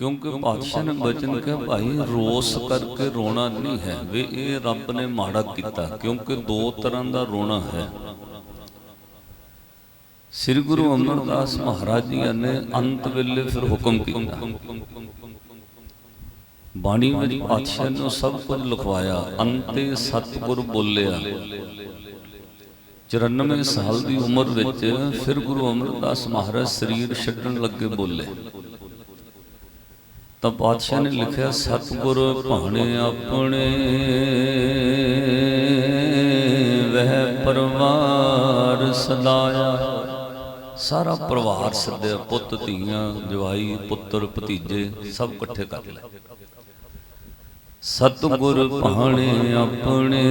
ਕਿਉਂਕਿ ਪਾਤਸ਼ਾਹ ਨੇ ਬਚਨ ਕਿਹਾ, ਭਾਈ, ਰੋਸ ਕਰਕੇ ਰੋਣਾ ਨਹੀਂ ਹੈ। ਵੀ, ਇਹ ਰੱਬ ਨੇ ਮਾੜਾ ਕੀਤਾ, ਕਿਉਂਕਿ ਦੋ ਤਰ੍ਹਾਂ ਦਾ ਰੋਣਾ ਹੈ। ਸ੍ਰੀ ਗੁਰੂ ਅਮਰਦਾਸ ਮਹਾਰਾਜ ਜੀ ਨੇ ਅੰਤ ਵੇਲੇ ਫਿਰ ਹੁਕਮ ਕੀਤਾ। ਬਾਣੀ ਵਿੱਚ ਪਾਤਸ਼ਾਹ ਨੇ ਸਭ ਕੁਝ ਲਿਖਵਾਇਆ, ਅੰਤੇ ਸਤਿਗੁਰ ਬੋਲਿਆ। 94 ਸਾਲ ਦੀ ਉਮਰ ਵਿੱਚ ਫਿਰ ਗੁਰੂ ਅਮਰਦਾਸ ਮਹਾਰਾਜ ਸਰੀਰ ਛੱਡਣ ਲੱਗੇ ਬੋਲੇ। ਤਾਂ ਪਾਤਸ਼ਾਹ ਨੇ ਲਿਖਿਆ, ਸਤਿਗੁਰ ਭਾਣੇ ਆਪਣੇ, ਵਹਿ ਪਰਵਾਰ ਸਦਾਇਆ। ਸਾਰਾ ਪਰਿਵਾਰ ਸੱਦਿਆ, ਪੁੱਤ, ਧੀਆਂ, ਜਵਾਈ, ਪੁੱਤਰ, ਭਤੀਜੇ, ਸਭ ਇਕੱਠੇ ਕਰ ਲਏ। ਸਤਿਗੁਰ ਭਾਣੇ ਆਪਣੇ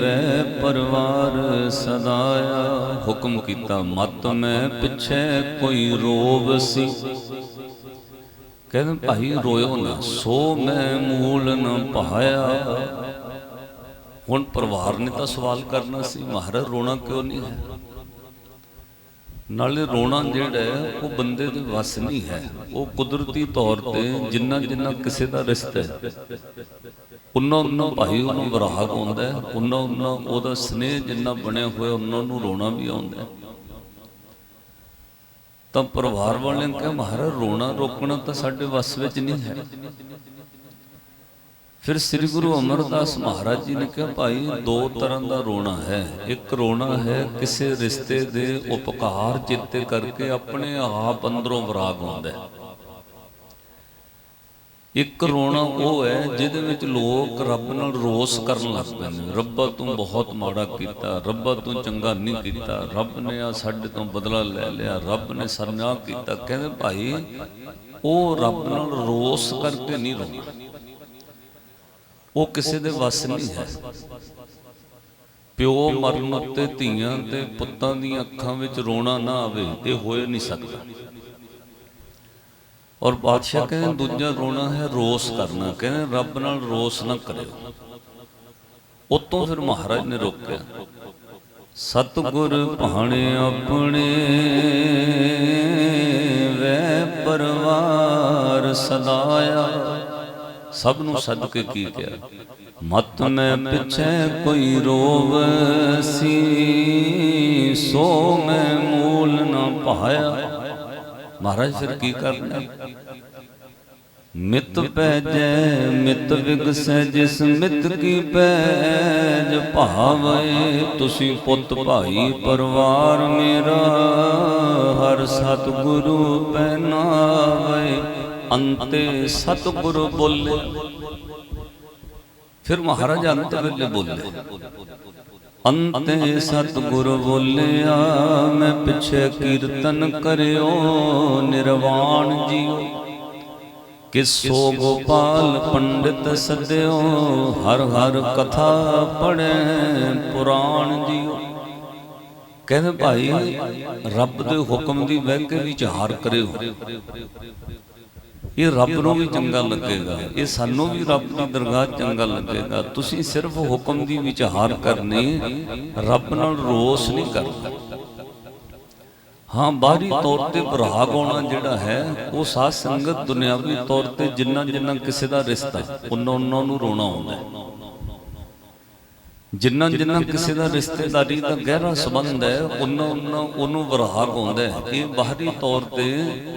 ਵੈ ਪਰਵਾਰ ਸਦਾਇਆ। ਹੁਕਮ ਕੀਤਾ, ਮਤ ਮੈਂ ਪਿੱਛੇ ਕੋਈ ਰੋਵ ਸੀ। ਕਹਿੰਦੇ ਭਾਈ ਰੋਇਓ ਨਾ, ਸੋ ਮੈਂ ਮੂਲ ਨਾ ਪਾਇਆ। ਹੁਣ ਪਰਿਵਾਰ ਨੇ ਤਾਂ ਸਵਾਲ ਕਰਨਾ ਸੀ, ਮਹਾਰਾਜ ਰੋਣਾ ਕਿਉਂ ਨਹੀਂ ਹੈ? ਨਾਲੇ ਰੋਣਾ ਜਿਹੜਾ ਉਹ ਬੰਦੇ ਦੇ ਵੱਸ ਨਹੀਂ ਹੈ। ਉਹ ਕੁਦਰਤੀ ਤੌਰ ਤੇ ਜਿੰਨਾ ਜਿੰਨਾ ਕਿਸੇ ਦਾ ਰਿਸ਼ਤਾ ਹੈ ਉਹਨਾਂ ਉਹਨਾਂ ਭਾਈ ਉਹਨੂੰ ਵਿਰਾਗ ਆਉਂਦਾ ਹੈ ਉਹਨਾਂ ਉਹਨਾਂ ਉਹਦਾ ਸਨੇਹ ਜਿੰਨਾ ਬਣਿਆ ਹੋਇਆ ਉਹਨਾਂ ਨੂੰ ਰੋਣਾ ਵੀ ਆਉਂਦਾ ਤਾਂ ਪਰਿਵਾਰ ਵਾਲਿਆਂ ਨੇ ਕਿਹਾ, ਮਹਾਰਾਜ, ਰੋਣਾ ਰੋਕਣਾ ਤਾਂ ਸਾਡੇ ਵੱਸ ਵਿੱਚ ਨਹੀਂ ਹੈ। ਫਿਰ ਸ੍ਰੀ ਗੁਰੂ ਅਮਰਦਾਸ ਮਹਾਰਾਜ ਜੀ ਨੇ ਕਿਹਾ, ਭਾਈ, ਦੋ ਤਰ੍ਹਾਂ ਦਾ ਰੋਣਾ ਹੈ। ਇੱਕ ਰੋਣਾ ਹੈ ਕਿਸੇ ਰਿਸ਼ਤੇ ਦੇ ਉਪਕਾਰ ਚਿੱਤੇ ਕਰਕੇ ਆਪਣੇ ਆਪ ਅੰਦਰੋਂ ਵਿਰਾਗ ਹੁੰਦਾ ਹੈ। ਇੱਕ ਰੋਣਾ ਉਹ ਹੈ ਜਿਹਦੇ ਵਿੱਚ ਲੋਕ ਰੱਬ ਨਾਲ ਰੋਸ ਕਰਨ ਲੱਗ ਪੈਂਦੇ ਰੱਬਾ ਤੂੰ ਬਹੁਤ ਮਾੜਾ ਕੀਤਾ, ਰੱਬਾ ਤੂੰ ਚੰਗਾ ਨਹੀਂ ਕੀਤਾ, ਰੱਬ ਨੇ ਆ ਸਾਡੇ ਤੋਂ ਬਦਲਾ ਲੈ ਲਿਆ, ਰੱਬ ਨੇ ਸਰਨਾ ਕੀਤਾ। ਕਹਿੰਦੇ ਭਾਈ, ਉਹ ਰੱਬ ਨਾਲ ਰੋਸ ਕਰਕੇ ਨਹੀਂ ਰੋਣਾ। ਉਹ ਕਿਸੇ ਦੇ ਵੱਸ ਨਹੀਂ ਹੈ। ਪਿਓ ਮਰਨ ਉੱਤੇ ਧੀਆਂ ਤੇ ਪੁੱਤਾਂ ਦੀਆਂ ਅੱਖਾਂ ਵਿੱਚ ਰੋਣਾ ਨਾ ਆਵੇ, ਇਹ ਹੋਏ ਨਹੀਂ ਸਕਦਾ। ਔਰ ਬਾਦਸ਼ਾਹ ਕਹਿੰਦੇ ਦੂਜਾ ਰੋਣਾ ਹੈ ਰੋਸ ਕਰਨਾ। ਕਹਿੰਦੇ ਰੱਬ ਨਾਲ ਰੋਸ ਨਾ ਕਰਿਓ। ਉਤੋਂ ਫਿਰ ਮਹਾਰਾਜ ਨੇ ਰੋਕਿਆ। ਸਤਿਗੁਰ ਭਾਣੇ ਆਪਣੇ ਵੈ ਪਰਵਾਰ ਸਦਾਇਆ। ਸਭ ਨੂੰ ਸੱਦ ਕੇ ਕੀ ਕਿਹਾ? ਮਤ ਮੈਂ ਪਿਛੇ ਕੋਈ ਰੋਵ ਸੀ ਸੋ ਮੈਂ ਮੂਲ ਨਾ ਪਾਇਆ। ਮਹਾਰਾਜ ਫਿਰ ਕੀ ਕਰਨਾ? ਮਿਤ ਪੈਜੈ ਮਿਤ ਵਿਗਸੈ, ਜਿਸ ਮਿਤ ਕੀ ਪੈਜ ਭਾਵੇ, ਤੁਸੀਂ ਪੁੱਤ ਭਾਈ ਪਰਿਵਾਰ ਮੇਰਾ, ਹਰ ਸਤਿਗੁਰੂ ਪਹਿਨਾਵੇ, ਅੰਤੇ ਸਤਿਗੁਰੂ ਬੋਲੇ। ਫਿਰ ਮਹਾਰਾਜ ਅੰਤ ਵੇਲੇ ਬੋਲੇ। ਅੰਤੇ ਸਤਿਗੁਰ ਬੋਲਿਆ, ਮੈਂ ਪਿਛੇ ਕੀਰਤਨ ਕਰਿਓ, ਨਿਰਵਾਣ ਜੀਓ। ਕਿਸੋ ਗੋਪਾਲ ਪੰਡਿਤ ਸਦਿਓ, ਹਰ ਹਰ ਕਥਾ ਪੜੈ ਪੁਰਾਣ ਜੀਓ। ਕਹਿੰਦੇ ਭਾਈ, ਰੱਬ ਦੇ ਹੁਕਮ ਦੀ ਵਹਿ ਕੇ ਵਿਚਾਰ ਕਰਿਓ। ਇਹ ਰੱਬ ਨੂੰ ਵੀ ਚੰਗਾ ਲੱਗੇਗਾ। ਇਹ ਸਾਨੂੰ ਵੀ ਰੱਬ ਦੀ ਦਰਗਾਹ ਚੰਗਾ ਲੱਗੇਗਾ। ਤੁਸੀਂ ਸਿਰਫ ਹੁਕਮ ਦੀ ਵਿਚਾਰ ਕਰਨੀ ਰੱਬ ਨਾਲ ਰੋਸ ਨਹੀਂ ਕਰਨਾ। ਹਾਂ ਬਾਹਰੀ ਤੌਰ ਤੇ ਵਿਰਾਗ ਆਉਣਾ ਜਿਹੜਾ ਹੈ ਉਹ ਸਾਧ ਸੰਗਤ ਦੁਨਿਆਵੀ ਤੌਰ ਤੇ ਜਿੰਨਾ ਜਿੰਨਾ ਕਿਸੇ ਦਾ ਰਿਸ਼ਤਾ ਉਹਨਾਂ ਉਹਨਾਂ ਨੂੰ ਰੋਣਾ ਆਉਂਦਾ ਹੈ। ਜਿੰਨਾ ਜਿੰਨਾ ਕਿਸੇ ਦਾ ਰਿਸ਼ਤੇਦਾਰੀ ਦਾ ਗਹਿਰਾ ਸੰਬੰਧ ਹੈ ਉਹਨਾਂ ਉਹਨਾਂ ਉਹਨੂੰ ਵਿਰਾਗ ਆਉਂਦਾ ਹੈ ਇਹ ਬਾਹਰੀ ਤੌਰ ਤੇ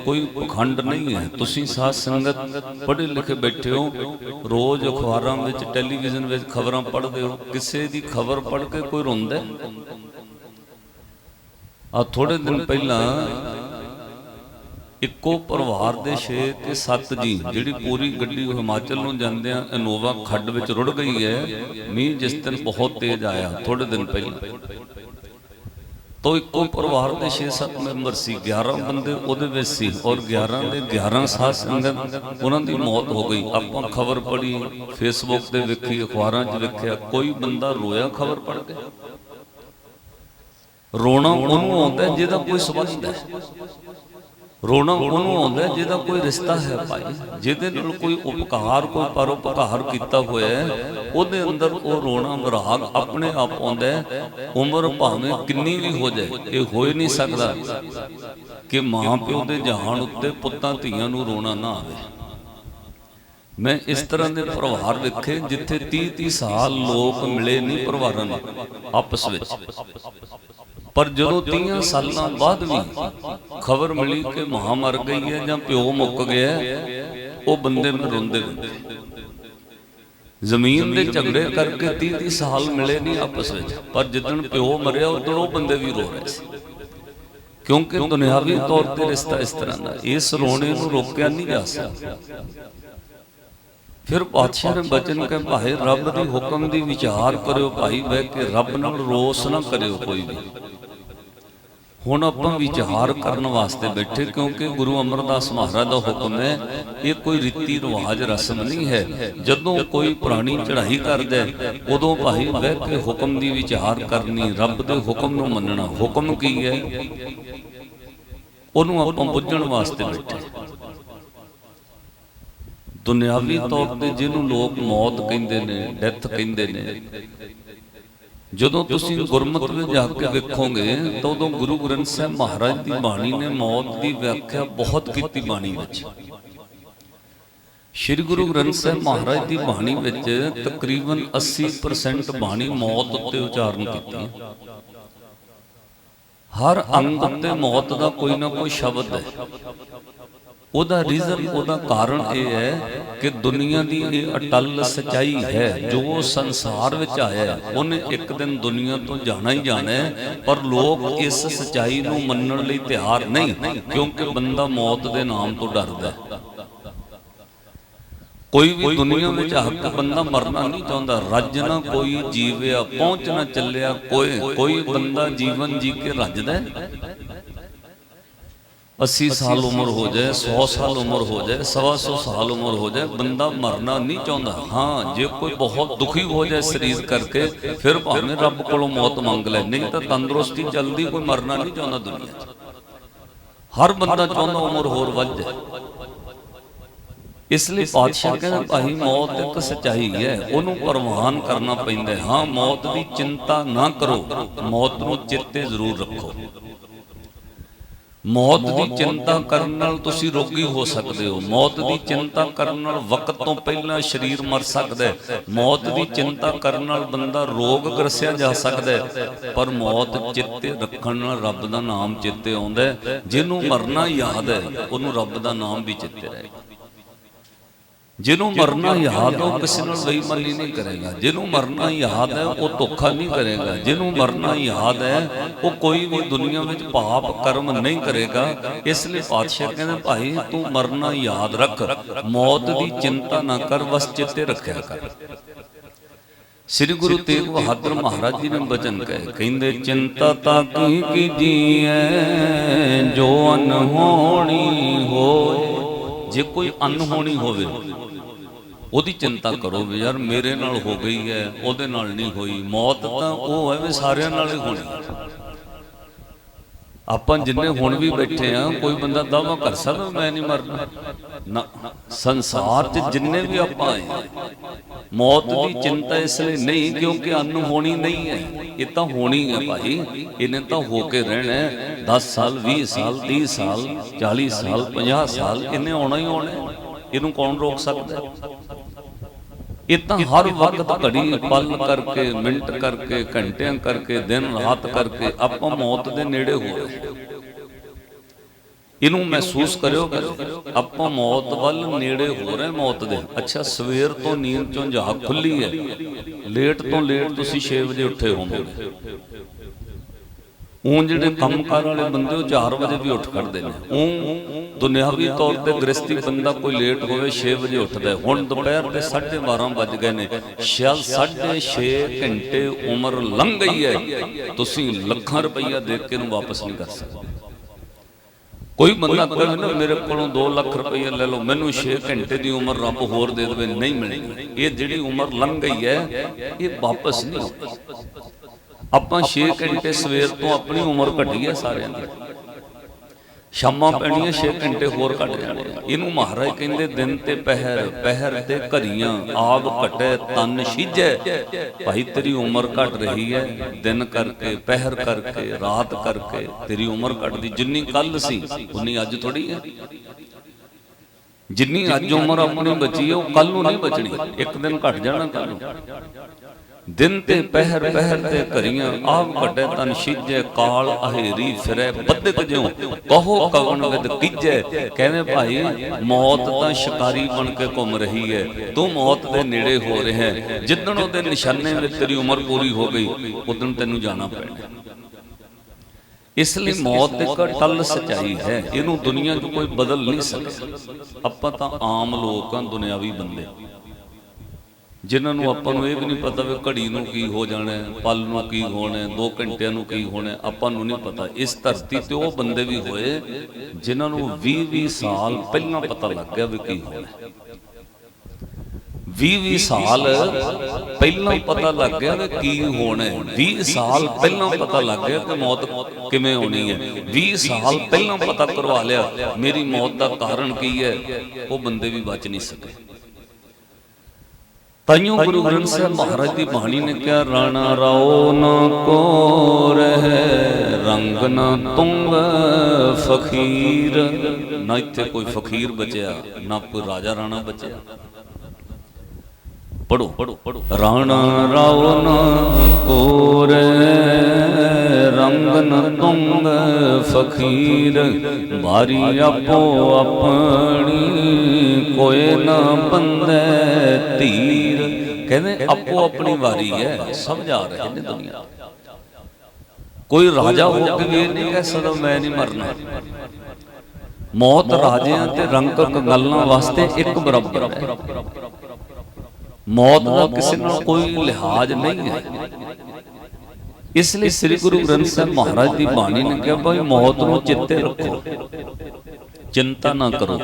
ਕੋਈ ਪਖੰਡ ਨਹੀਂ ਹੈ। ਤੁਸੀਂ ਸਾਧ ਸੰਗਤ ਪੜ੍ਹੇ ਲਿਖੇ ਬੈਠੇ ਹੋ ਰੋਜ਼ ਅਖਬਾਰਾਂ ਵਿੱਚ ਟੈਲੀਵਿਜ਼ਨ ਵਿੱਚ ਖਬਰਾਂ ਪੜ੍ਹਦੇ ਹੋ ਕਿਸੇ ਦੀ ਖਬਰ ਪੜ੍ਹ ਕੇ ਕੋਈ ਰੋਂਦਾ ਆ ਥੋੜੇ ਦਿਨ ਪਹਿਲਾਂ ਇੱਕੋ ਪਰਿਵਾਰ ਦੇ 6 ਤੇ 7 ਜੀ, ਜਿਹੜੀ ਪੂਰੀ ਗੱਡੀ ਹਿਮਾਚਲ ਨੂੰ ਜਾਂਦਿਆਂ ਇਨੋਵਾ ਖੱਡ ਵਿੱਚ ਰੁੜ ਗਈ ਹੈ। ਮੀਂਹ ਜਿਸ ਦਿਨ ਬਹੁਤ ਤੇਜ਼ ਆਇਆ ਥੋੜੇ ਦਿਨ ਪਹਿਲਾਂ। ਤੋ ਇੱਕੋ ਪਰਿਵਾਰ ਦੇ 6-7 ਮੈਂਬਰ ਸੀ 11 ਬੰਦੇ ਉਹਦੇ ਵਿੱਚ ਸੀ ਔਰ 11 ਦੇ 11 ਸਾਧ ਸੰਗਤ, ਉਹਨਾਂ ਦੀ ਮੌਤ ਹੋ ਗਈ। ਆਪਾਂ ਖਬਰ ਪੜ੍ਹੀ ਫੇਸਬੁੱਕ ਤੇ ਵੇਖੀ, ਅਖਬਾਰਾਂ 'ਚ ਵੇਖਿਆ, ਕੋਈ ਬੰਦਾ ਰੋਇਆ ਖਬਰ ਪੜ੍ਹ ਕੇ? ਰੋਣਾ ਉਹਨੂੰ ਆਉਂਦਾ, ਜਿਹਦਾ ਕੋਈ ਸਬੰਧ ਹੈ। ਰੋਣਾ ਉਹਨੂੰ ਆਉਂਦਾ ਜਿਹਦਾ ਕੋਈ ਰਿਸ਼ਤਾ ਹੈ ਭਾਈ, ਜਿਹਦੇ ਨਾਲ ਕੋਈ ਉਪਕਾਰ, ਕੋਈ ਪਰਉਪਕਾਰ ਕੀਤਾ ਹੋਇਆ ਹੈ, ਉਹਦੇ ਅੰਦਰ ਉਹ ਰੋਣਾ ਵਿਰਾਗ ਆਪਣੇ ਆਪ ਆਉਂਦਾ ਉਮਰ ਭਾਵੇਂ ਕਿੰਨੀ ਵੀ ਹੋ ਜਾਏ, ਇਹ ਹੋ ਹੀ ਨਹੀਂ ਸਕਦਾ ਕਿ ਮਾਂ ਪਿਓ ਦੇ ਜਹਾਨ ਉੱਤੇ ਪੁੱਤਾਂ ਧੀਆਂ ਨੂੰ ਰੋਣਾ ਨਾ ਆਵੇ। ਮੈਂ ਇਸ ਤਰ੍ਹਾਂ ਦੇ ਪਰਿਵਾਰ ਵੇਖੇ ਜਿੱਥੇ 30 30 ਸਾਲ ਲੋਕ ਮਿਲੇ ਨਹੀਂ ਪਰਿਵਾਰਾਂ ਨੂੰ, ਆਪਸ ਵਿੱਚ। ਪਰ ਜਦੋਂ 30 ਸਾਲਾਂ ਬਾਅਦ ਵੀ ਖਬਰ ਮਿਲੀ ਕਿ ਮਾਂ ਮਰ ਗਈ ਹੈ ਜਾਂ ਪਿਓ ਮੁੱਕ ਗਿਆ ਉਹ ਬੰਦੇ ਨੂੰ ਰੋਂਦੇ ਰਹਿੰਦੇ ਜ਼ਮੀਨ ਦੇ ਝਗੜੇ ਕਰਕੇ 30 30 ਸਾਲ ਮਿਲੇ ਨਹੀਂ ਆਪਸ ਵਿੱਚ। ਪਰ ਜਿੱਦਣ ਪਿਓ ਮਰਿਆ ਉਦੋਂ ਉਹ ਬੰਦੇ ਵੀ ਰੋ ਰਹੇ ਸੀ। ਕਿਉਂਕਿ ਦੁਨਿਆਵੀ ਤੌਰ ਤੇ ਰਿਸ਼ਤਾ ਇਸ ਤਰ੍ਹਾਂ ਦਾ ਇਸ ਰੋਣੇ ਨੂੰ ਰੋਕਿਆ ਨਹੀਂ ਜਾ ਸਕਦਾ। ਫਿਰ ਪਾਤਸ਼ਾਹ ਨੇ ਬਚਨ ਕੇ ਭਾਈ ਰੱਬ ਦੇ ਹੁਕਮ ਦੀ ਵਿਚਾਰ ਕਰਿਓ ਭਾਈ ਬਹਿ ਕੇ ਰੱਬ ਨਾਲ ਰੋਸ ਨਾ ਕਰਿਓ ਕੋਈ ਵੀ। ਹੁਣ ਆਪਾਂ ਵਿਚਾਰ ਕਰਨ ਵਾਸਤੇ ਬੈਠੇ, ਕਿਉਂਕਿ ਗੁਰੂ ਅਮਰਦਾਸ ਮਹਾਰਾਜ ਦਾ ਹੁਕਮ ਹੈ, ਇਹ ਕੋਈ ਰੀਤੀ ਰਿਵਾਜ, ਰਸਮ ਨਹੀਂ ਹੈ। ਜਦੋਂ ਕੋਈ ਪੁਰਾਣੀ ਚੜ੍ਹਾਈ ਕਰਦਾ ਉਦੋਂ ਭਾਈ ਬਹਿ ਕੇ ਹੁਕਮ ਦੀ ਵਿਚਾਰ ਕਰਨੀ, ਰੱਬ ਦੇ ਹੁਕਮ ਨੂੰ ਮੰਨਣਾ, ਹੁਕਮ ਕੀ ਹੈ? ਉਹਨੂੰ ਆਪਾਂ ਬੁੱਝਣ ਵਾਸਤੇ ਬੈਠੇ। ਦੁਨਿਆਵੀ ਤੌਰ ਤੇ ਜਿਹਨੂੰ ਲੋਕ ਮੌਤ ਕਹਿੰਦੇ ਨੇ, ਡੈਥ ਕਹਿੰਦੇ ਨੇ ਜਦੋਂ ਤੁਸੀਂ ਗੁਰਮਤਿ ਵਿੱਚ ਜਾ ਕੇ ਵੇਖੋਗੇ ਤਾਂ ਉਦੋਂ ਗੁਰੂ ਗ੍ਰੰਥ ਸਾਹਿਬ ਮਹਾਰਾਜ ਦੀ ਬਾਣੀ ਨੇ ਮੌਤ ਦੀ ਵਿਆਖਿਆ ਬਹੁਤ ਕੀਤੀ ਬਾਣੀ ਵਿੱਚ। ਸ੍ਰੀ ਗੁਰੂ ਗ੍ਰੰਥ ਸਾਹਿਬ ਮਹਾਰਾਜ ਦੀ ਬਾਣੀ ਵਿੱਚ ਤਕਰੀਬਨ 80% ਬਾਣੀ ਮੌਤ ਉੱਤੇ ਉਚਾਰਨ ਕੀਤੀ। ਹੈ ਹਰ ਅੰਗ ਉੱਤੇ ਮੌਤ ਦਾ ਕੋਈ ਨਾ ਕੋਈ ਸ਼ਬਦ ਹੈ। ਉਹਦਾ ਰੀਜ਼ਨ ਉਹਦਾ ਕਾਰਨ ਇਹ ਹੈ ਕਿ ਦੁਨੀਆ ਦੀ ਇਹ ਅਟਲ ਸਚਾਈ ਹੈ, ਜੋ ਸੰਸਾਰ ਵਿੱਚ ਆਇਆ ਉਹਨੇ ਇੱਕ ਦਿਨ ਦੁਨੀਆ ਤੋਂ ਜਾਣਾ ਹੀ ਜਾਣਾ ਹੈ, ਪਰ ਲੋਕ ਇਸ ਸਚਾਈ ਨੂੰ ਮੰਨਣ ਲਈ ਤਿਆਰ ਨਹੀਂ, ਕਿਉਂਕਿ ਬੰਦਾ ਮੌਤ ਦੇ ਨਾਮ ਤੋਂ ਡਰਦਾ ਹੈ। ਕੋਈ ਵੀ ਦੁਨੀਆ ਵਿੱਚ ਹੱਕ ਬੰਦਾ ਮਰਨਾ ਨਹੀਂ ਚਾਹੁੰਦਾ, ਰੱਜ ਨਾ ਕੋਈ, ਜੀਵਿਆ, ਪਹੁੰਚ ਨਾ ਚੱਲਿਆ ਕੋਈ ਕੋਈ ਬੰਦਾ ਜੀਵਨ ਜੀ ਕੇ ਰੱਜਦਾ 80 ਸਾਲ ਉਮਰ ਹੋ ਜਾਏ 100 ਸਾਲ ਉਮਰ ਹੋ ਜਾਏ, ਸਵਾ ਸੌ ਸਾਲ ਉਮਰ ਹੋ ਜਾਏ, ਬੰਦਾ ਮਰਨਾ ਨਹੀਂ ਚਾਹੁੰਦਾ। ਹਾਂ, ਜੇ ਕੋਈ ਬਹੁਤ ਦੁਖੀ ਹੋ ਜਾਏ ਸਰੀਰ ਕਰਕੇ, ਫਿਰ ਭਾਵੇਂ ਰੱਬ ਕੋਲੋਂ ਮੌਤ ਮੰਗ ਲੈ, ਨਹੀਂ ਤਾਂ ਤੰਦਰੁਸਤੀ ਜਲਦੀ ਕੋਈ ਮਰਨਾ ਨਹੀਂ ਚਾਹੁੰਦਾ ਦੁਨੀਆ 'ਚ। ਹਰ ਬੰਦਾ ਚਾਹੁੰਦਾ ਉਮਰ ਹੋਰ ਵੱਧ ਜਾਏ। ਇਸ ਲਈ ਪਾਤਸ਼ਾਹ ਕਹਿੰਦਾ, ਭਾਈ, ਮੌਤ ਇੱਕ ਸਚਾਈ ਹੈ, ਉਹਨੂੰ ਪ੍ਰਵਾਨ ਕਰਨਾ ਪੈਂਦਾ ਹਾਂ, ਮੌਤ ਦੀ ਚਿੰਤਾ ਨਾ ਕਰੋ, ਮੌਤ ਨੂੰ ਚਿੱਤੇ ਜ਼ਰੂਰ ਰੱਖੋ। ਮੌਤ ਦੀ ਚਿੰਤਾ ਕਰਨ ਨਾਲ ਤੁਸੀਂ ਰੋਗੀ ਹੋ ਸਕਦੇ ਹੋ। ਮੌਤ ਦੀ ਚਿੰਤਾ ਕਰਨ ਨਾਲ ਵਕਤ ਤੋਂ ਪਹਿਲਾਂ ਸਰੀਰ ਮਰ ਸਕਦਾ ਹੈ। ਮੌਤ ਦੀ ਚਿੰਤਾ ਕਰਨ ਨਾਲ ਬੰਦਾ ਰੋਗ ਗਰਸਿਆ ਜਾ ਸਕਦਾ ਹੈ। ਪਰ ਮੌਤ ਚਿੱਤੇ ਰੱਖਣ ਨਾਲ ਰੱਬ ਦਾ ਨਾਮ ਚਿੱਤੇ ਆਉਂਦਾ ਜਿਹਨੂੰ ਮਰਨਾ ਯਾਦ ਹੈ ਉਹਨੂੰ ਰੱਬ ਦਾ ਨਾਮ ਵੀ ਚਿੱਤੇ ਰਹੇਗਾ। ਜਿਹਨੂੰ ਮਰਨਾ ਯਾਦ ਉਹ ਕਿਸੇ ਨਾਲ ਬੇਈਮਾਨੀ ਨਹੀਂ ਕਰੇਗਾ। ਜਿਹਨੂੰ ਮਰਨਾ ਯਾਦ ਹੈ ਉਹ ਧੋਖਾ ਨਹੀਂ ਕਰੇਗਾ। ਜਿਹਨੂੰ ਮਰਨਾ ਯਾਦ ਹੈ ਉਹ ਕੋਈ ਵੀ ਦੁਨੀਆ ਵਿੱਚ ਪਾਪ ਕਰਮ ਨਹੀਂ ਕਰੇਗਾ। ਇਸ ਲਈ ਪਾਤਸ਼ਾਹ ਕਹਿੰਦੇ ਭਾਈ ਤੂੰ ਮਰਨਾ ਯਾਦ ਰੱਖ। ਮੌਤ ਦੀ ਚਿੰਤਾ ਨਾ ਕਰ ਬਸ ਚਿੱਤੇ ਰੱਖਿਆ ਕਰ। ਸ੍ਰੀ ਗੁਰੂ ਤੇਗ ਬਹਾਦਰ ਮਹਾਰਾਜ ਜੀ ਨੇ ਬਚਨ ਕਹੇ ਕਹਿੰਦੇ ਚਿੰਤਾ ਤਾਂ ਕੀ ਕੀਜੀਐ? ਜੋ ਅਨਹੋਣੀ ਹੋਏ ਜੇ ਕੋਈ ਅਨਹੋਣੀ ਹੋਵੇ ਉਹਦੀ ਚਿੰਤਾ ਕਰੋ ਵੀ ਯਾਰ ਮੇਰੇ ਨਾਲ ਹੋ ਗਈ ਹੈ, ਉਹਦੇ ਨਾਲ ਨਹੀਂ ਹੋਈ। ਮੌਤ ਤਾਂ ਉਹ ਹੈ ਵੀ ਸਾਰਿਆਂ ਨਾਲ ਹੀ ਹੋਣੀ ਆਪਾਂ ਜਿੰਨੇ ਹੁਣ ਵੀ ਬੈਠੇ ਆ ਕੋਈ ਬੰਦਾ ਦਾਵਾ ਕਰ ਸਕਦਾ, ਮੈਂ ਨਹੀਂ ਮਰਨਾ। ਨਾ, ਸੰਸਾਰ 'ਚ ਜਿੰਨੇ ਵੀ ਆਪਾਂ ਆਏ ਮੌਤ ਦੀ ਚਿੰਤਾ ਇਸ ਲਈ ਨਹੀਂ, ਕਿਉਂਕਿ ਅਨਹੋਣੀ ਨਹੀਂ ਹੈ। ਇਹ ਤਾਂ ਹੋਣੀ ਹੈ ਭਾਈ। ਇਹਨੇ ਤਾਂ ਹੋ ਕੇ ਰਹਿਣਾ ਹੈ। 10 ਸਾਲ 20 ਸਾਲ 30 ਸਾਲ 40 ਸਾਲ 50 ਸਾਲ, ਇਹਨੇ ਆਉਣਾ ਹੀ ਆਉਣਾ ਇਹਨੂੰ ਕੌਣ ਰੋਕ ਸਕਦਾ ਇਹ ਤਾਂ ਹਰ ਵਕਤ ਘੜੀ ਪਲ ਕਰਕੇ, ਮਿੰਟ ਕਰਕੇ, ਘੰਟਿਆਂ ਕਰਕੇ, ਦਿਨ ਰਾਤ ਕਰਕੇ ਆਪਾਂ ਮੌਤ ਦੇ ਨੇੜੇ ਹੋ ਗਏ। ਇਹਨੂੰ ਮਹਿਸੂਸ ਕਰਿਓ ਆਪਾਂ ਮੌਤ ਵੱਲ ਨੇੜੇ ਹੋ ਰਹੇ ਮੌਤ ਦੇ। ਅੱਛਾ, ਸਵੇਰ ਤੋਂ ਨੀਂਦ ਚੋਂ ਜਾਗ ਖੁੱਲੀ ਹੈ। ਲੇਟ ਤੋਂ ਲੇਟ ਤੁਸੀਂ 6 ਵਜੇ ਉੱਠੇ ਹੋਵੋਗੇ। ਉਹ ਜਿਹੜੇ ਕੰਮਕਾਰ ਵਾਲੇ ਬੰਦੇ ਉਹ 4 ਵਜੇ ਵੀ ਉੱਠ ਖੜਦੇ ਨੇ। ਉਹ ਦੁਨਿਆਵੀ ਤੌਰ ਤੇ ਗ੍ਰਸਤੀ ਬੰਦਾ ਕੋਈ ਲੇਟ ਹੋਵੇ 6 ਵਜੇ ਉੱਠਦਾ ਹੈ। ਹੁਣ ਦੁਪਹਿਰ ਦੇ 12:30 ਵੱਜ ਗਏ ਨੇ। 6.5 ਘੰਟੇ ਉਮਰ ਲੰਘ ਗਈ ਹੈ। ਤੁਸੀਂ ਲੱਖਾਂ ਰੁਪਈਆ ਦੇ ਕੇ ਇਹਨੂੰ ਵਾਪਸ ਨਹੀਂ ਕਰ ਸਕਦੇ। ਕੋਈ ਬੰਦਾ ਕਹੇ ਨਾ ਮੇਰੇ ਕੋਲੋਂ 2 ਲੱਖ ਰੁਪਈਆ ਲੈ ਲਓ ਮੈਨੂੰ 6 ਘੰਟੇ ਦੀ ਉਮਰ ਰੱਬ ਹੋਰ ਦੇ ਦੇਵੇ ਨਹੀਂ ਮਿਲੇਗੀ ਇਹ ਜਿਹੜੀ ਉਮਰ ਲੰਘ ਗਈ ਹੈ ਇਹ ਵਾਪਸ ਨਹੀਂ। ਆਉਂਦੀ ਆਪਾਂ 6 ਘੰਟੇ ਸਵੇਰ ਤੋਂ ਆਪਣੀ ਉਮਰ ਘਟੀ ਹੈ ਸਾਰਿਆਂ ਦੀ। ਸ਼ਾਮਾਂ ਪੈਣੀਆਂ 6 ਘੰਟੇ ਹੋਰ ਘਟ ਜਾਣੇ ਇਹਨੂੰ ਮਹਾਰਾਜ ਕਹਿੰਦੇ, ਦਿਨ ਤੇ ਪਹਿਰ ਪਹਿਰ ਤੇ ਘਰੀਆਂ ਆਗ ਘਟੇ, ਤਨ ਸਿੱਝੇ ਭਾਈ, ਤੇਰੀ ਉਮਰ ਘਟ ਰਹੀ ਹੈ। ਦਿਨ ਕਰਕੇ, ਪਹਿਰ ਕਰਕੇ, ਰਾਤ ਕਰਕੇ ਤੇਰੀ ਉਮਰ ਘਟਦੀ। ਜਿੰਨੀ ਕੱਲ ਸੀ, ਉਨੀ ਅੱਜ ਥੋੜੀ ਹੈ। ਜਿੰਨੀ ਅੱਜ ਉਮਰ ਆਪਣੀ ਬਚੀ ਹੈ, ਉਹ ਕੱਲ ਨੂੰ ਨਹੀਂ ਬਚਣੀ। ਇੱਕ ਦਿਨ ਘਟ ਜਾਣਾ ਕੱਲ ਨੂੰ ਦਿਨ ਤੇ ਪਹਿਰ ਪਹਿਰ ਤੇ ਘਰੀਆਂ ਆਪ ਘਟੇ ਤਨ ਸਿੱਝੇ ਕਾਲ ਅਹੇਰੀ ਫਿਰੇ ਬੱਦਕ ਜਿਉ ਕਹੋ ਕਵਨ ਵਿਦ ਕੀਜੈ, ਕਹਿੰਦੇ ਭਾਈ, ਮੌਤ ਤਾਂ ਸ਼ਿਕਾਰੀ ਬਣ ਕੇ ਘੁੰਮ ਰਹੀ ਹੈ ਤੂੰ ਮੌਤ ਦੇ ਨੇੜੇ ਹੋ ਰਿਹਾ ਹੈ ਜਿੱਦਣ ਉਹਦੇ ਨਿਸ਼ਾਨੇ ਵਿੱਚ ਤੇਰੀ ਉਮਰ ਪੂਰੀ ਹੋ ਗਈ ਉਦੋਂ ਤੈਨੂੰ ਜਾਣਾ ਪੈਣਾ। ਇਸ ਲਈ ਮੌਤ ਇੱਕ ਟੱਲ ਸਚਾਈ ਹੈ, ਇਹਨੂੰ ਦੁਨੀਆ 'ਚ ਕੋਈ ਬਦਲ ਨਹੀਂ ਸਕਦਾ। ਆਪਾਂ ਤਾਂ ਆਮ ਲੋਕ ਹਾਂ ਦੁਨਿਆਵੀ ਬੰਦੇ। ਜਿਨ੍ਹਾਂ ਨੂੰ ਆਪਾਂ ਨੂੰ ਇਹ ਵੀ ਨਹੀਂ ਪਤਾ ਵੀ ਘੜੀ ਨੂੰ ਕੀ ਹੋ ਜਾਣਾ ਹੈ ਪਲ ਨੂੰ ਕੀ ਹੋਣਾ ਹੈ 2 ਘੰਟਿਆਂ ਨੂੰ ਕੀ ਹੋਣਾ ਹੈ ਆਪਾਂ ਨੂੰ ਨਹੀਂ ਪਤਾ। ਇਸ ਧਰਤੀ ਤੇ ਉਹ ਬੰਦੇ ਵੀ ਹੋਏ ਜਿਨ੍ਹਾਂ ਨੂੰ 20-20 ਸਾਲ ਪਹਿਲਾਂ ਪਤਾ ਲੱਗ ਗਿਆ ਵੀ ਕੀ ਹੋਣਾ ਹੈ। 20-20 ਸਾਲ ਪਹਿਲਾਂ ਪਤਾ ਲੱਗ ਗਿਆ ਕਿ ਕੀ ਹੋਣਾ ਹੈ। 20 ਸਾਲ ਪਹਿਲਾਂ ਪਤਾ ਲੱਗ ਗਿਆ ਕਿ ਮੌਤ ਕਿਵੇਂ ਹੋਣੀ ਹੈ। 20 ਸਾਲ ਪਹਿਲਾਂ ਪਤਾ ਕਰਵਾ ਲਿਆ ਮੇਰੀ ਮੌਤ ਦਾ ਕਾਰਨ ਕੀ ਹੈ? ਉਹ ਬੰਦੇ ਵੀ ਬਚ ਨਹੀਂ ਸਕੇ। ਤਾਈਓ ਗੁਰੂ ਗ੍ਰੰਥ ਸਾਹਿਬ ਮਹਾਰਾਜ ਦੀ ਬਾਣੀ ਨੇ ਕਿਹਾ ਰਾਣਾ ਰਾਓ ਨਾ ਕੋ ਰਹਿ ਰੰਗ ਨਾ ਤੁੰਗ ਫਕੀਰ। ਨਾ ਇੱਥੇ ਕੋਈ ਫਕੀਰ ਬਚਿਆ ਨਾ ਕੋਈ ਰਾਜਾ ਰਾਣਾ ਬਚਿਆ। ਪੜੋ ਪੜੋ ਪੜੋ ਰਾਣਾ ਰਾਓ ਨਾ ਕੋ ਰਹਿ ਰੰਗ ਨ ਤੁੰਗ ਫਕੀਰ। ਬਾਰੀ ਆਪੋ ਆਪਣੀ ਕੋਏ ਨਾ ਬੰਦੇ ਧੀਰ ਕਹਿੰਦੇ ਆਪੋ ਆਪਣੀ ਵਾਰੀ ਹੈ ਸਭ ਰਹੇ ਨੇ ਦੁਨੀਆ। ਕੋਈ ਰਾਜਾ ਹੋ ਕੇ ਇਹ ਨਹੀਂ ਕਹਿ ਸਕਦਾ ਮੈਂ ਨਹੀਂ ਮਰਨਾ। ਮੌਤ ਰਾਜਿਆਂ ਤੇ ਰੰਕ ਗੱਲਾਂ ਵਾਸਤੇ ਇੱਕ ਬਰਾਬਰ ਹੈ। ਮੌਤ ਦਾ ਕਿਸੇ ਨਾਲ ਕੋਈ ਲਿਹਾਜ਼ ਨਹੀਂ ਹੈ। ਇਸ ਲਈ ਸ੍ਰੀ ਗੁਰੂ ਗ੍ਰੰਥ ਸਾਹਿਬ ਮਹਾਰਾਜ ਦੀ ਬਾਣੀ ਨੇ ਕਿਹਾ, ਭਾਈ ਮੌਤ ਨੂੰ ਚਿੱਤੇ ਰੱਖੋ। ਚਿੰਤਾ ਨਾ ਕਰੋ।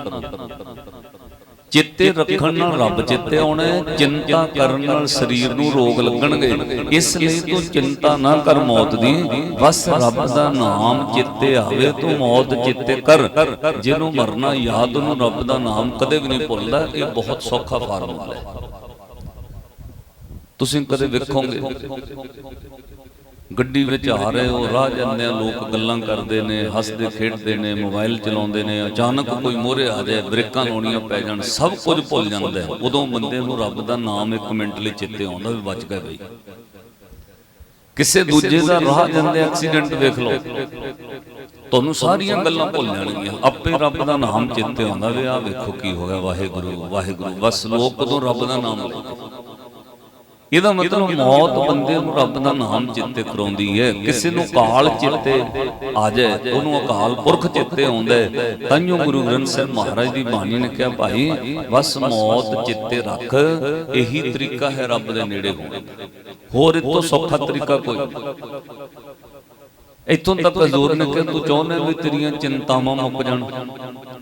ਚਿੱਤੇ ਰੱਖਣ ਨਾਲ ਰੱਬ ਚਿੱਤੇ ਆਉਣਾ ਚਿੰਤਾ ਕਰਨ ਨਾਲ ਸਰੀਰ ਨੂੰ ਰੋਗ ਲੱਗਣਗੇ। ਇਸ ਲਈ ਤੂੰ ਚਿੰਤਾ ਨਾ ਕਰ ਮੌਤ ਦੀ, ਬਸ ਰੱਬ ਦਾ ਨਾਮ ਚਿੱਤੇ ਆਵੇ, ਤੂੰ ਮੌਤ ਚਿੱਤੇ ਕਰ। ਜਿਹਨੂੰ ਮਰਨਾ ਯਾਦ ਉਹਨੂੰ ਰੱਬ ਦਾ ਨਾਮ ਕਦੇ ਵੀ ਨਹੀਂ ਭੁੱਲਦਾ, ਇਹ ਬਹੁਤ ਸੌਖਾ ਫਾਰਮੂਲਾ ਹੈ। ਤੁਸੀਂ ਕਦੇ ਵੇਖੋਗੇ? ਗੱਡੀ ਵਿੱਚ ਆ ਰਹੇ ਹੋ ਰਾਹ ਜਾਂਦੇ ਆ ਲੋਕ ਗੱਲਾਂ ਕਰਦੇ ਨੇ ਹੱਸਦੇ ਖੇਡਦੇ ਨੇ ਮੋਬਾਈਲ ਚਲਾਉਂਦੇ ਨੇ ਅਚਾਨਕ ਕੋਈ ਮੋਹਰੇ ਆ ਜਾਏ ਬ੍ਰੇਕਾਂ ਲਾਉਣੀਆਂ ਪੈ ਜਾਣ ਸਭ ਕੁਝ ਭੁੱਲ ਜਾਂਦਾ। ਉਦੋਂ ਬੰਦੇ ਨੂੰ ਰੱਬ ਦਾ ਨਾਮ ਇੱਕ ਮਿੰਟ ਲਈ ਚਿੱਤੇ ਆਉਂਦਾ ਵੀ ਬਚ ਗਿਆ ਬਈ। ਕਿਸੇ ਦੂਜੇ ਦਾ ਰਾਹ ਜਾਂਦੇ ਐਕਸੀਡੈਂਟ ਵੇਖ ਲਓ। ਤੁਹਾਨੂੰ ਸਾਰੀਆਂ ਗੱਲਾਂ ਭੁੱਲ ਜਾਣਗੀਆਂ। ਆਪੇ ਰੱਬ ਦਾ ਨਾਮ ਚਿੱਤੇ ਆਉਂਦਾ ਵੀ ਆ ਵੇਖੋ ਕੀ ਹੋ ਗਿਆ ਵਾਹਿਗੁਰੂ ਵਾਹਿਗੁਰੂ ਬਸ ਲੋਕ ਕਦੋਂ ਰੱਬ ਦਾ ਨਾਮ ਲੈਂਦੇ ਇਹਦਾ ਮਤਲਬ ਮੌਤ ਬੰਦੇ ਨੂੰ ਰੱਬ ਦਾ ਨਾਮ ਚਿੱਤੇ ਕਰਾਉਂਦੀ ਹੈ। ਕਿਸੇ ਨੂੰ ਕਾਲ ਚਿੱਤੇ ਆ ਜਾਏ ਉਹਨੂੰ ਅਕਾਲ ਪੁਰਖ ਚਿੱਤੇ ਆਉਂਦਾ ਹੈ। ਤਾਂਯੋ ਗੁਰੂ ਗ੍ਰੰਥ ਸਾਹਿਬ ਮਹਾਰਾਜ ਦੀ ਬਾਣੀ ਨੇ ਕਿਹਾ ਭਾਈ ਬਸ ਮੌਤ ਚਿੱਤੇ ਰੱਖ। ਇਹੀ ਤਰੀਕਾ ਹੈ ਰੱਬ ਦੇ ਨੇੜੇ ਹੋਣ ਦਾ। ਹੋਰ ਇਹ ਤੋਂ ਸੌਖਾ ਤਰੀਕਾ ਕੋਈ। ਇੱਥੋਂ ਤੱਕ ਹਜ਼ੂਰ ਨੇ ਕਿਹਾ ਤੂੰ ਚਾਹੁੰਦਾ ਵੀ ਤੇਰੀਆਂ ਚਿੰਤਾਵਾਂ ਮੁੱਕ ਜਾਣ।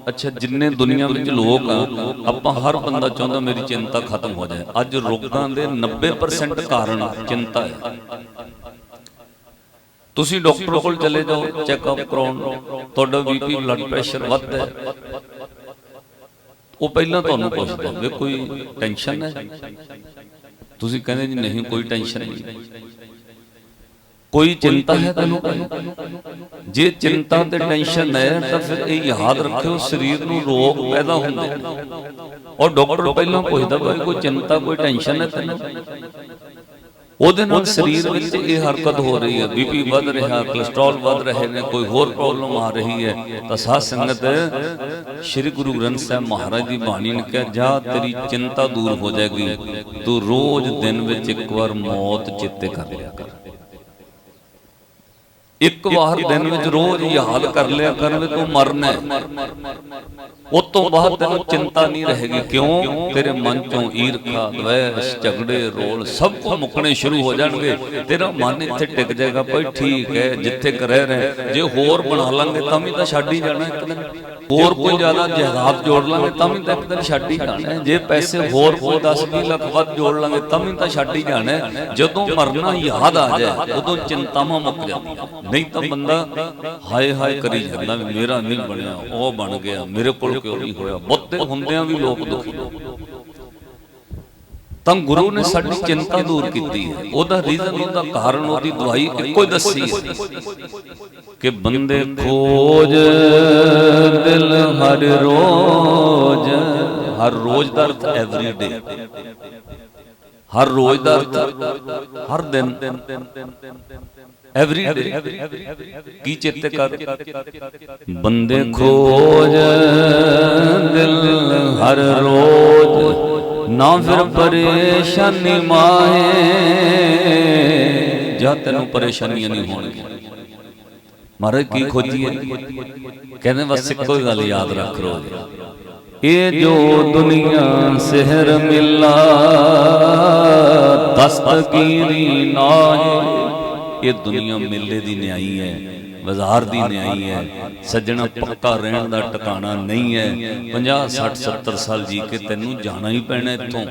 ਅੱਛਾ, ਜਿੰਨੇ ਦੁਨੀਆ ਵਿੱਚ ਲੋਕ ਆ, ਆਪਾਂ ਹਰ ਬੰਦਾ ਚਾਹੁੰਦਾ ਮੇਰੀ ਚਿੰਤਾ ਖਤਮ ਹੋ ਜਾਏ। ਅੱਜ ਰੋਗਾਂ ਦੇ 90% ਕਾਰਨ ਚਿੰਤਾ ਹੈ। ਤੁਸੀਂ ਡਾਕਟਰ ਕੋਲ ਚਲੇ ਜਾਓ ਚੈੱਕਅਪ ਕਰਾਉਣ। ਤੁਹਾਡਾ ਬੀਪੀ ਬਲੱਡ ਪ੍ਰੈਸ਼ਰ ਵੱਧਦਾ ਹੈ। ਉਹ ਪਹਿਲਾਂ ਤੁਹਾਨੂੰ ਪੁੱਛਦਾ, ਵੀ ਕੋਈ ਟੈਨਸ਼ਨ ਹੈ? ਤੁਸੀਂ ਕਹਿੰਦੇ ਜੀ, ਨਹੀਂ, ਕੋਈ ਟੈਨਸ਼ਨ ਨਹੀਂ। ਕੋਈ ਚਿੰਤਾ ਹੈ ਤੈਨੂੰ ਜੇ ਚਿੰਤਾ ਤੇ ਟੈਨਸ਼ਨ ਹੈ ਤਾਂ ਫਿਰ ਇਹ ਯਾਦ ਰੱਖਿਓ ਸਰੀਰ ਨੂੰ ਰੋਗ ਪੈਦਾ ਹੁੰਦੇ ਔਰ ਡਾਕਟਰ ਪਹਿਲਾਂ ਪੁੱਛਦਾ ਕੋਈ ਚਿੰਤਾ ਕੋਈ ਟੈਨਸ਼ਨ ਹੈ ਤੈਨੂੰ? ਉਹਦੇ ਨਾਲ ਸਰੀਰ ਵਿੱਚ ਇਹ ਹਰਕਤ ਹੋ ਰਹੀ ਹੈ। ਬੀਪੀ ਵੱਧ ਰਿਹਾ ਕੋਲੇਸਟ੍ਰੋਲ ਵੱਧ ਰਹੇ ਨੇ ਕੋਈ ਹੋਰ ਪ੍ਰੋਬਲਮ ਆ ਰਹੀ ਹੈ। ਤਾਂ ਸਾਧ ਸੰਗਤ ਸ੍ਰੀ ਗੁਰੂ ਗ੍ਰੰਥ ਸਾਹਿਬ ਮਹਾਰਾਜ ਦੀ ਬਾਣੀ ਨੇ ਕਿਹਾ ਜਾ ਤੇਰੀ ਚਿੰਤਾ ਦੂਰ ਹੋ ਜਾਏਗੀ। ਤੂੰ ਰੋਜ਼ ਦਿਨ ਵਿੱਚ ਇੱਕ ਵਾਰ ਮੌਤ ਚਿੱਤੇ ਕਰ ਲਿਆ ਕਰ। ਇੱਕ ਵਾਰ ਦਿਨ ਵਿੱਚ ਰੋਜ਼ ਯਾਦ ਕਰ ਲਿਆ ਕਰ ਵੀ ਤੂੰ ਮਰਨਾ ਹੈ। ਉਸ ਤੋਂ ਬਾਅਦ ਤੈਨੂੰ ਚਿੰਤਾ ਨਹੀਂ ਰਹੇਗੀ ਕਿਉਂ? ਤੇਰੇ ਮਨ ਚੋਂ ਈਰਖਾ ਦਵੈਸ਼ ਝਗੜੇ ਰੋਲ ਸਭ ਕੁਝ ਮੁੱਕਣੇ ਸ਼ੁਰੂ ਹੋ ਜਾਣਗੇ। ਤੇਰਾ ਮਨ ਇੱਥੇ ਟਿਕ ਜਾਏਗਾ ਭਾਈ ਠੀਕ ਹੈ ਜਿੱਥੇ ਕਰ ਰਹਿ ਜੇ ਹੋਰ ਬਣਾ ਲਾਂਗੇ ਤਾਂ ਵੀ ਤਾਂ ਛੱਡ ਹੀ ਜਾਣਾ ਇੱਕ ਦਿਨ। ਹੋਰ ਕੋਈ ਜ਼ਿਆਦਾ ਜਾਇਦਾਦ ਜੋੜ ਲਾਂਗੇ ਤਾਂ ਵੀ ਤਾਂ ਇੱਕ ਦਿਨ ਛੱਡ ਹੀ ਜਾਣਾ ਹੈ। ਜੇ ਪੈਸੇ ਹੋਰ ਕੋਈ 10 20 ਲੱਖ ਵੱਧ ਜੋੜ ਲਾਂਗੇ ਤਾਂ ਵੀ ਤਾਂ ਛੱਡ ਹੀ ਜਾਣਾ ਹੈ। ਜਦੋਂ ਮਰਨਾ ਯਾਦ ਆ ਜਾਏ ਉਦੋਂ ਚਿੰਤਾਵਾਂ ਮੁੱਕ ਜਾਂਦੀਆਂ। ਨਹੀਂ ਤਾਂ ਬੰਦਾ ਹਾਏ ਹਾਏ ਕਰੀ ਜਾਂਦਾ ਵੀ ਮੇਰਾ ਨਹੀਂ ਬਣਿਆ, ਉਹ ਬਣ ਗਿਆ, ਮੇਰੇ ਕੋਲ ਕਿਉਂ ਨਹੀਂ ਹੋਇਆ? ਬਹੁਤੇ ਹੁੰਦਿਆਂ ਵੀ ਲੋਕ ਦੁਖੀ ਤਾਂ ਗੁਰੂ ਨੇ ਸਾਡੀ ਚਿੰਤਾ ਦੂਰ ਕੀਤੀ ਹੈ। ਉਹਦਾ ਰੀਜ਼ਨ ਉਹਦਾ ਕਾਰਨ, ਉਹਦੀ ਦਵਾਈ ਇੱਕੋ ਹੀ ਦੱਸੀ ਹੈ ਕਿ ਬੰਦੇ ਖੋਜ ਦਿਲ ਹਰ ਰੋਜ਼ ਹਰ ਰੋਜ਼ ਦਾ ਅਰਥ ਐਵਰੀ ਡੇ ਹਰ ਰੋਜ਼ ਦਾ ਅਰਥ ਹਰ ਦਿਨ। ਐਵਰੀ ਡੇ ਕੀ ਚਿੱਤੇ ਕਰ ਬੰਦੇ ਖੋਜ ਦਿਲ ਹਰ ਰੋਜ਼। ਨਾ ਫਿਰ ਪਰੇਸ਼ਾਨੀ ਮਾਹੇ। ਜਾਂ ਤੈਨੂੰ ਪਰੇਸ਼ਾਨੀਆਂ ਨਹੀਂ ਹੋਣਗੀਆਂ। ਮਹਾਰਾਜ ਕੀ ਖੋਜੀਏ? ਕਹਿੰਦੇ ਬਸ ਇੱਕੋ ਹੀ ਗੱਲ ਯਾਦ ਰੱਖ ਰੋਜ਼। ਇਹ ਜੋ ਦੁਨੀਆ ਸਿਹਰ ਮਿਲਾ ਦਸਤਗੀਰੀ ਨਾਹੀ। ਇਹ ਦੁਨੀਆ ਮੇਲੇ ਦੀ ਨਿਆਈ ਹੈ, ਬਾਜ਼ਾਰ ਦੀ ਨਿਆਈ ਹੈ, ਸੱਜਣਾ ਪੱਕਾ ਰਹਿਣ ਦਾ ਟਿਕਾਣਾ ਨਹੀਂ ਹੈ। 50 60 70 ਸਾਲ ਜੀ ਕੇ ਤੈਨੂੰ ਜਾਣਾ ਹੀ ਪੈਣਾ ਇੱਥੋਂ।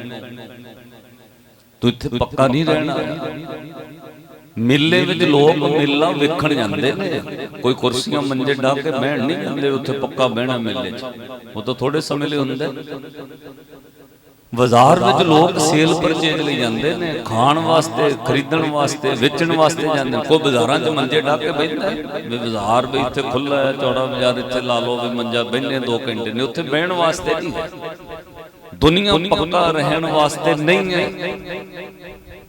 ਤੂੰ ਇੱਥੇ ਪੱਕਾ ਨਹੀਂ ਰਹਿਣਾ। ਮੇਲੇ ਵਿੱਚ ਲੋਕ ਮੇਲਾ ਵੇਖਣ ਜਾਂਦੇ ਨੇ। ਕੋਈ ਕੁਰਸੀਆਂ ਮੰਜੇ ਢਾ ਕੇ ਬਹਿਣ ਨਹੀਂ ਜਾਂਦੇ, ਉੱਥੇ ਪੱਕਾ ਬਹਿਣਾ ਮੇਲੇ 'ਚ। ਉਹ ਤਾਂ ਥੋੜੇ ਸਮੇਂ ਲਈ ਹੁੰਦਾ। ਬਾਜ਼ਾਰ ਵਿੱਚ ਲੋਕ ਸੇਲ ਪਰਚੇਜ ਲਈ ਜਾਂਦੇ ਨੇ ਖਾਣ ਵਾਸਤੇ ਖਰੀਦਣ ਵਾਸਤੇ ਵੇਚਣ ਵਾਸਤੇ ਜਾਂਦੇ ਕੋਈ ਬਾਜ਼ਾਰਾਂ 'ਚ ਮੰਜੇ ਢਾ ਕੇ ਬੈਠਦਾ ਵੀ ਬਾਜ਼ਾਰ ਵੀ ਇੱਥੇ ਖੁੱਲਾ ਹੈ ਚੌੜਾ ਬਾਜ਼ਾਰ ਇੱਥੇ ਲਾ ਲਓ ਵੀ ਮੰਜਾ ਬੈਠਨੇ 2 ਘੰਟੇ ਨੇ। ਉੱਥੇ ਬਹਿਣ ਵਾਸਤੇ ਨਹੀਂ ਹੈ। ਦੁਨੀਆ ਪੱਕਾ ਰਹਿਣ ਵਾਸਤੇ ਨਹੀਂ ਹੈ।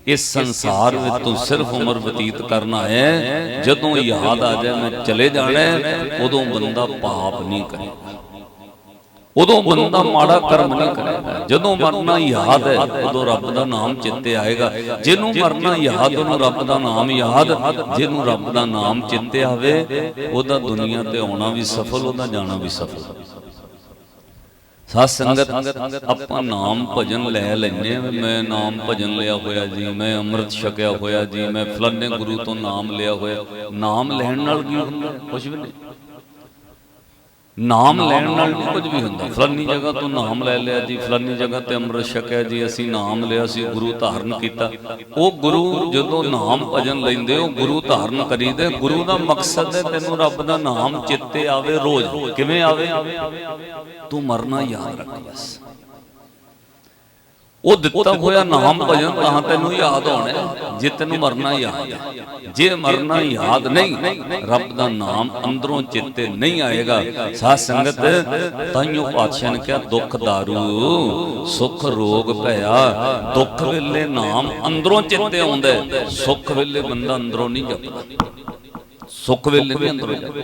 ਇਸ ਸੰਸਾਰ ਵਿੱਚ ਤੂੰ ਸਿਰਫ ਉਮਰ ਬਤੀਤ ਕਰਨਾ ਹੈ। ਜਦੋਂ ਯਾਦ ਆ ਜਾਏ ਮੈਂ ਚਲੇ ਜਾਣਾ ਉਦੋਂ ਬੰਦਾ ਪਾਪ ਨਹੀਂ ਕਰੇਗਾ ਉਦੋਂ ਬੰਦਾ ਮਾੜਾ ਕਰਮ ਨਹੀਂ ਕਰੇਗਾ ਜਦੋਂ ਮਰਨਾ ਯਾਦ ਹੈ ਉਦੋਂ ਰੱਬ ਦਾ ਨਾਮ ਚਿੱਤੇ ਆਏਗਾ। ਜਿਹਨੂੰ ਮਰਨਾ ਯਾਦ ਉਹਨੂੰ ਰੱਬ ਦਾ ਨਾਮ ਯਾਦ। ਜਿਹਨੂੰ ਰੱਬ ਦਾ ਨਾਮ ਚਿੱਤੇ ਆਵੇ ਉਹਦਾ ਦੁਨੀਆ ਤੇ ਆਉਣਾ ਵੀ ਸਫਲ ਉਹਦਾ ਜਾਣਾ ਵੀ ਸਫਲ। ਸਾਧ ਸੰਗਤ ਆਪਾਂ ਨਾਮ ਭਜਨ ਲੈ ਲੈਨੇ ਮੈਂ ਨਾਮ ਭਜਨ ਲਿਆ ਹੋਇਆ ਜੀ ਮੈਂ ਅੰਮ੍ਰਿਤ ਛਕਿਆ ਹੋਇਆ ਜੀ ਮੈਂ ਫਲਾਣੇ ਗੁਰੂ ਤੋਂ ਨਾਮ ਲਿਆ ਹੋਇਆ। ਨਾਮ ਲੈਣ ਨਾਲ ਕੀ ਹੁੰਦਾ? ਕੁਝ ਵੀ ਨਹੀਂ। ਨਾਮ ਲੈਣ ਨਾਲ ਨਹੀਂ ਕੁਝ ਵੀ ਹੁੰਦਾ। ਫਲਾਨੀ ਜਗ੍ਹਾ ਤੋਂ ਨਾਮ ਲੈ ਲਿਆ ਜੀ ਫਲਾਨੀ ਜਗ੍ਹਾ ਤੇ ਅੰਮ੍ਰਿਤ ਛਕਿਆ ਜੀ ਅਸੀਂ ਨਾਮ ਲਿਆ ਸੀ ਗੁਰੂ ਧਾਰਨ ਕੀਤਾ। ਉਹ ਗੁਰੂ ਜਦੋਂ ਨਾਮ ਭਜਨ ਲੈਂਦੇ ਉਹ ਗੁਰੂ ਧਾਰਨ ਕਰੀਦੇ। ਗੁਰੂ ਦਾ ਮਕਸਦ ਹੈ ਤੈਨੂੰ ਰੱਬ ਦਾ ਨਾਮ ਚਿੱਤੇ ਆਵੇ ਰੋਜ਼। ਕਿਵੇਂ ਆਵੇ? ਤੂੰ ਮਰਨਾ ਯਾਦ ਰੱਖ ਬਸ। ਉਹ ਦਿੱਤਾ ਹੋਇਆ ਨਾਮ ਭਜਨ ਤਾਂ ਤੈਨੂੰ ਯਾਦ ਹੈ, ਜੇ ਤੈਨੂੰ ਮਰਨਾ ਯਾਦ ਜੇ ਮਰਨਾ ਯਾਦ ਨਹੀਂ ਰੱਬ ਦਾ ਨਾਮ ਅੰਦਰੋਂ ਚਿੱਤੇ ਨਹੀਂ ਆਏਗਾ। ਸਾਧ ਸੰਗਤ ਤਾਈਓ ਪਾਤਸ਼ਾਹ ਨੇ ਕਿਹਾ ਦੁੱਖ ਦਾਰੂ ਸੁੱਖ ਰੋਗ ਭਇਆ ਦੁੱਖ ਵੇਲੇ ਨਾਮ ਅੰਦਰੋਂ ਚਿੱਤੇ ਆਉਂਦਾ ਸੁੱਖ ਵੇਲੇ ਬੰਦਾ ਅੰਦਰੋਂ ਨਹੀਂ ਜਪਦਾ। ਸੁੱਖ ਵੇਲੇ ਨਹੀਂ ਅੰਦਰੋਂ ਜਪਦਾ।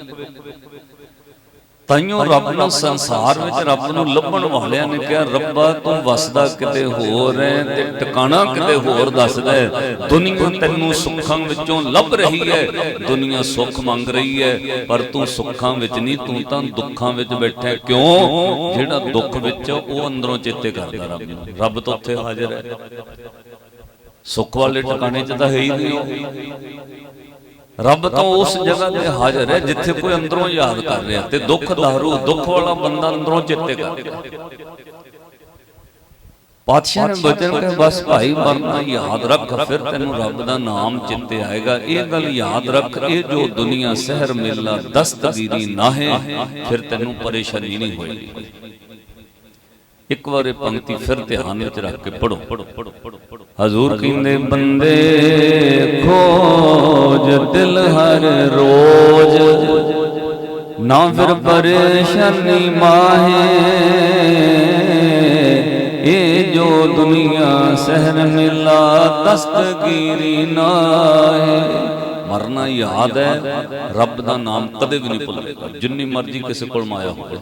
ਤਾਈਓ ਰੱਬ ਨੂੰ ਸੰਸਾਰ ਵਿੱਚ ਰੱਬ ਨੂੰ ਲੱਭਣ ਵਾਲਿਆਂ ਨੇ ਕਿਹਾ ਰੱਬਾ ਤੂੰ ਵਸਦਾ ਕਿਤੇ ਹੋਰ ਹੈ ਤੇ ਟਿਕਾਣਾ ਕਿਤੇ ਹੋਰ ਦੱਸਦਾ ਦੁਨੀਆ ਤੈਨੂੰ ਸੁੱਖਾਂ ਵਿੱਚੋਂ ਲੱਭ ਰਹੀ ਹੈ। ਦੁਨੀਆ ਸੁੱਖ ਮੰਗ ਰਹੀ ਹੈ ਪਰ ਤੂੰ ਸੁੱਖਾਂ ਵਿੱਚ ਨਹੀਂ ਤੂੰ ਤਾਂ ਦੁੱਖਾਂ ਵਿੱਚ ਬੈਠਾ। ਕਿਉਂ? ਜਿਹੜਾ ਦੁੱਖ ਵਿੱਚ ਉਹ ਅੰਦਰੋਂ ਚੇਤੇ ਕਰਦਾ ਰੱਬ ਨੂੰ। ਰੱਬ ਤਾਂ ਉੱਥੇ ਹਾਜ਼ਰ ਹੈ। ਸੁੱਖ ਵਾਲੇ ਟਿਕਾਣੇ 'ਚ ਤਾਂ ਹੈ ਹੀ ਨਹੀਂ। ਉਹ ਰੱਬ ਤਾਂ ਉਸ ਜਗ੍ਹਾ ਤੇ ਹਾਜ਼ਰ ਹੈ ਜਿੱਥੇ ਕੋਈ ਅੰਦਰੋਂ ਯਾਦ ਕਰ ਰਿਹਾ ਤੇ ਦੁੱਖ ਦਾਰੂ ਦੁੱਖ ਵਾਲਾ ਬੰਦਾ ਅੰਦਰੋਂ ਚਿੱਤੇ ਕਰ ਰਿਹਾ। ਪਾਤਸ਼ਾਹ ਨੇ ਬਚਨ ਕੇ ਬਸ ਭਾਈ ਮਰਨਾ ਯਾਦ ਰੱਖ ਫਿਰ ਤੈਨੂੰ ਰੱਬ ਦਾ ਨਾਮ ਚਿੱਤੇ ਆਏਗਾ। ਇਹ ਗੱਲ ਯਾਦ ਰੱਖ ਇਹ ਜੋ ਦੁਨੀਆ ਸਹਿਰ ਮੇਲਾ ਦਸਤਗੀਰੀ ਨਾ ਹੈ ਫਿਰ ਤੈਨੂੰ ਪਰੇਸ਼ਾਨੀ ਨਹੀਂ ਹੋਏਗੀ। ਇੱਕ ਵਾਰ ਇਹ ਪੰਕਤੀ ਫਿਰ ਧਿਆਨ ਵਿੱਚ ਰੱਖ ਕੇ ਪੜੋ ਹਜ਼ੂਰ ਕਹਿੰਦੇ ਬੰਦੇ ਖੋਜ ਦਿਲ ਹਰ ਰੋਜ਼। ਨਾ ਫਿਰ ਪਰੇਸ਼ਾਨੀ ਮਾਹੇ। ਇਹ ਜੋ ਦੁਨੀਆ ਸਹਿਰ ਮਿਲਾ ਦਸਤਗੀਰੀ ਨਾਹੇ। ਮਰਨਾ ਯਾਦ ਹੈ ਰੱਬ ਦਾ ਨਾਮ ਕਦੇ ਵੀ ਨਹੀਂ ਭੁੱਲੇਗਾ। ਜਿੰਨੀ ਮਰਜ਼ੀ ਕਿਸੇ ਕੋਲ ਮਾਇਆ ਹੋਵੇ।